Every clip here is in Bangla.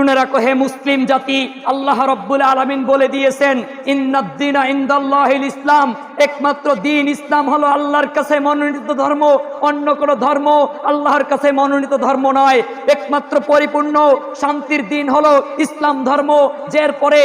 শুনে রাখো, হে মুসলিম জাতি, আল্লাহ রব্বুল আলমিন বলে দিয়েছেন ইন্নাদ্দিনা ইসলাম একমাত্র দিন ইসলাম হলো আল্লাহর কাছে মনোনীত ধর্ম, অন্য কোনো ধর্ম আল্লাহর কাছে মনোনীত ধর্ম নয়। একমাত্র পরিপূর্ণ শান্তির দিন হলো ইসলাম ধর্ম, যার পরে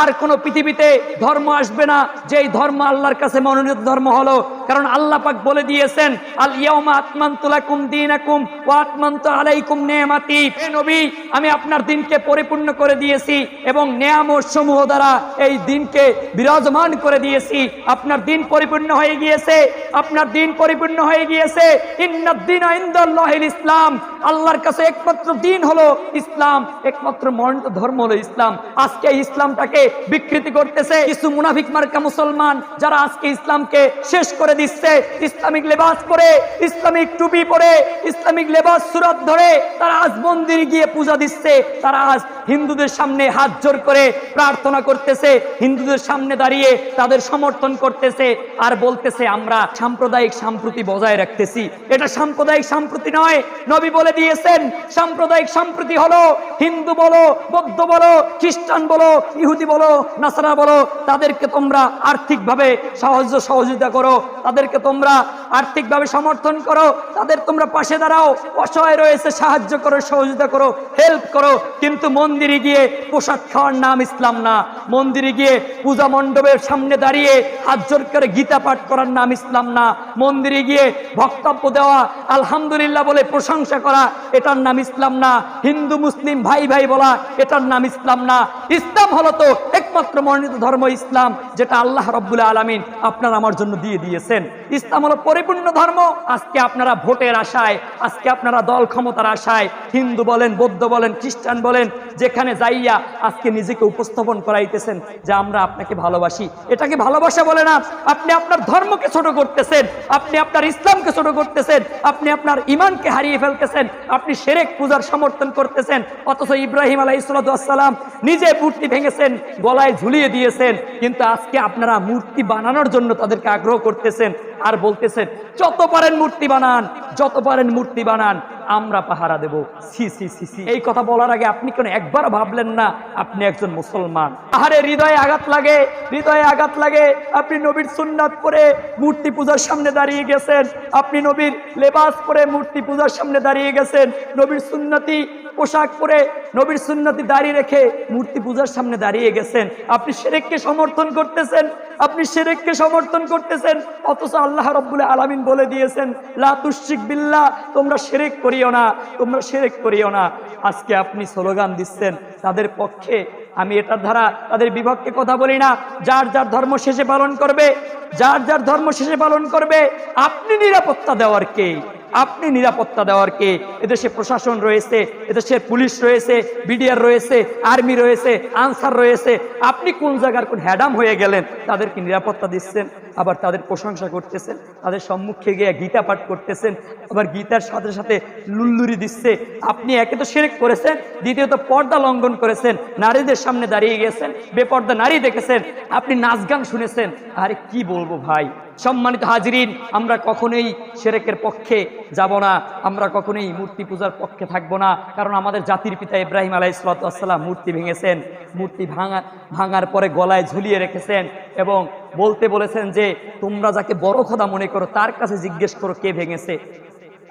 আর কোনো পৃথিবীতে ধর্ম আসবে না। যেই ধর্ম আল্লাহর কাছে মনোনীত ধর্ম হলো কারণ আল্লাহ পাক বলে দিয়েছেন, আল ইয়াউমা আতমানতু লাকুম দীনাকুম ওয়া আতমানতু আলাইকুম নিয়ামাতি। হে নবী, আমি আপনার দিনকে পরিপূর্ণ করে দিয়েছি এবং নিয়ামত সমূহ দ্বারা এই দিনকে বিরাজমান করে দিয়েছি। আপনার দিন পরিপূর্ণ হয়ে গিয়েছে, আপনার দিন পরিপূর্ণ হয়ে গিয়েছে। ইন্নাদ্দিনা ইনদাল্লাহিল ইসলাম, আল্লাহর কাছে একমাত্র দিন হলো ইসলাম, একমাত্র মনোনীত ধর্ম হলো ইসলাম। আজকে ইসলামটাকে বিকৃতি করতেছে কিছু মুনাফিক মার্কা মুসলমান যারা আজকে ইসলামকে শেষ করে দিচ্ছে, ইসলামিক লেবাস পরে, ইসলামিক টুপি পরে, ইসলামিক লেবাস সুরত ধরে, তারা আজ মন্দিরে গিয়ে পূজা দিচ্ছে, তারা আজ হিন্দুদের সামনে হাত জোর করে প্রার্থনা করতেছে, হিন্দুদের সামনে দাঁড়িয়ে তাদের সমর্থন করতেছে, আর বলতেছে, আমরা সাম্প্রদায়িক সম্প্রীতি বজায় রাখতেছি। এটা সাম্প্রদায়িক সম্প্রীতি নয়, নবী বলে দিয়েছেন, সাম্প্রদায়িক সম্প্রীতি হলো হিন্দু বলো, বৌদ্ধ বলো, খ্রিস্টান বলো, ইহুদি বলো, নাসারা বলো, তাদেরকে তোমরা আর্থিকভাবে সাহায্য সহযোগিতা করো। তাদেরকে তোমরা আর্থিকভাবে সমর্থন করো, তাদের তোমরা পাশে দাঁড়াও, অসহায় রয়েছে, সাহায্য করো, সহযোগিতা করো হেল্প করো। কিন্তু মন্দিরে গিয়ে পোশাক খাওয়ার নাম ইসলাম না। মন্দিরে গিয়ে পূজা মণ্ডপের সামনে দাঁড়িয়ে হাত করে গীতা পাঠ করার নাম ইসলাম না। মন্দিরে গিয়ে বক্তব্য দেওয়া, আলহামদুলিল্লাহ বলে প্রশংসা করা, এটার নাম ইসলাম না। হিন্দু, মুসলিম, ভাই ভাই বলা, এটার নাম ইসলাম না। ইসলাম হলো তো একমাত্র মনোনীত ধর্ম ইসলাম, যেটা আল্লাহ রব্বুল আলমিন আপনার আমার জন্য দিয়ে দিয়েছেন। ইসলাম হলো পরিপূর্ণ ধর্ম। আজকে আপনারা ভোটের আশায়, আজকে আপনারা দল ক্ষমতার আশায়, হিন্দু বলেন, বৌদ্ধ বলেন, খ্রিস্টান বলেন, যেখানে যাইয়া আজকে নিজেকে উপস্থাপন করাইতেছেন, যে আমরা আপনাকে ভালোবাসি। এটাকে ভালোবাসা বলে না, আপনি আপনার ধর্মকে ছোট করতেছেন, আপনি আপনার ইসলামকে ছোট করতেছেন, আপনি আপনার ইমানকে হারিয়ে ফেলতেছেন, আপনি সেরেক পূজার সমর্থন করতেছেন, অথচ ইব্রাহিম আলাইসালাম নিজে মূর্তি ভেঙেছেন, গলায় ঝুলিয়ে দিয়েছেন, কিন্তু আজকে আপনারা মূর্তি বানানোর জন্য তাদেরকে আগ্রহ করতেছেন। আর বলতেছেন যত পারেন মূর্তি বানান যত পারেন মূর্তি বানান আমরা পাহারা দেব। সি সি সি সি এই কথা বলার আগে আপনি কেন একবার ভাবলেন না আপনি একজন মুসলমান? আহারে হৃদয়ে আঘাত লাগে, হৃদয়ে আঘাত লাগে। আপনি নবীর সুন্নাত পরে মূর্তি পূজার সামনে দাঁড়িয়ে গেছেন। আপনি নবীর লেবাস পরে মূর্তি পূজার সামনে দাঁড়িয়ে গেছেন। নবীর সুন্নতি পোশাক পরে নবীর সুন্নতি দাঁড়িয়ে রেখে মূর্তি পূজার সামনে দাঁড়িয়ে গেছেন। আপনি সেরেককে সমর্থন করতেছেন। আপনি সেরেককে সমর্থন করতেছেন। অথচ আল্লাহ রব্বুল আলামিন বলে দিয়েছেন, লা তুশরিক বিল্লাহ, তোমরা সেরেক করিও না, তোমরা সেরেক করিও না। আজকে আপনি স্লোগান দিচ্ছেন, তাদের পক্ষে আমি এটার ধারা তাদের বিপক্ষে কথা বলি না। যার যার ধর্ম শেষে পালন করবে, যার যার ধর্ম শেষে পালন করবে, আপনি নিরাপত্তা দেওয়ার কে? আপনি নিরাপত্তা দেওয়ার কে? এদেশে প্রশাসন রয়েছে এদেশে পুলিশ রয়েছে, বিডিআর রয়েছে, আর্মি রয়েছে, আনসার রয়েছে। আপনি কোন জায়গার কোন হ্যাডাম হয়ে গেলেন, তাদেরকে নিরাপত্তা দিচ্ছেন, আবার তাদের প্রশংসা করতেছেন, তাদের সম্মুখে গিয়ে গীতা পাঠ করতেছেন, আবার গীতার সাথে সাথে লুল্লুরি দিচ্ছে। আপনি একে তো সেরেক করেছেন, দ্বিতীয়ত পর্দা লঙ্ঘন করেছেন, নারীদের সামনে দাঁড়িয়ে গেছেন, বেপর্দা নারী দেখেছেন, আপনি নাচ গান শুনেছেন। আরে কি বলব ভাই? সম্মানিত হাজিরিন, আমরা কখনোই সেরেকের পক্ষে যাব না, আমরা কখনোই মূর্তি পূজার পক্ষে থাকব না, কারণ আমাদের জাতির পিতা ইব্রাহিম আলাইসালাম মূর্তি ভেঙেছেন, মূর্তি ভাঙা, ভাঙার পরে গলায় ঝুলিয়ে রেখেছেন এবং বলতে বলেছেন যে, তোমরা যাকে বড় খোদা মনে করো, তার কাছে জিজ্ঞেস করো কে ভেঙেছে।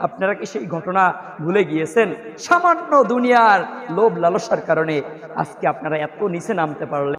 আপনারা কি সেই ঘটনা ভুলে গিয়েছেন? সামান্য দুনিয়ার লোভ লালসার কারণে আজকে আপনারা এত নিচে নামতে পারলেন।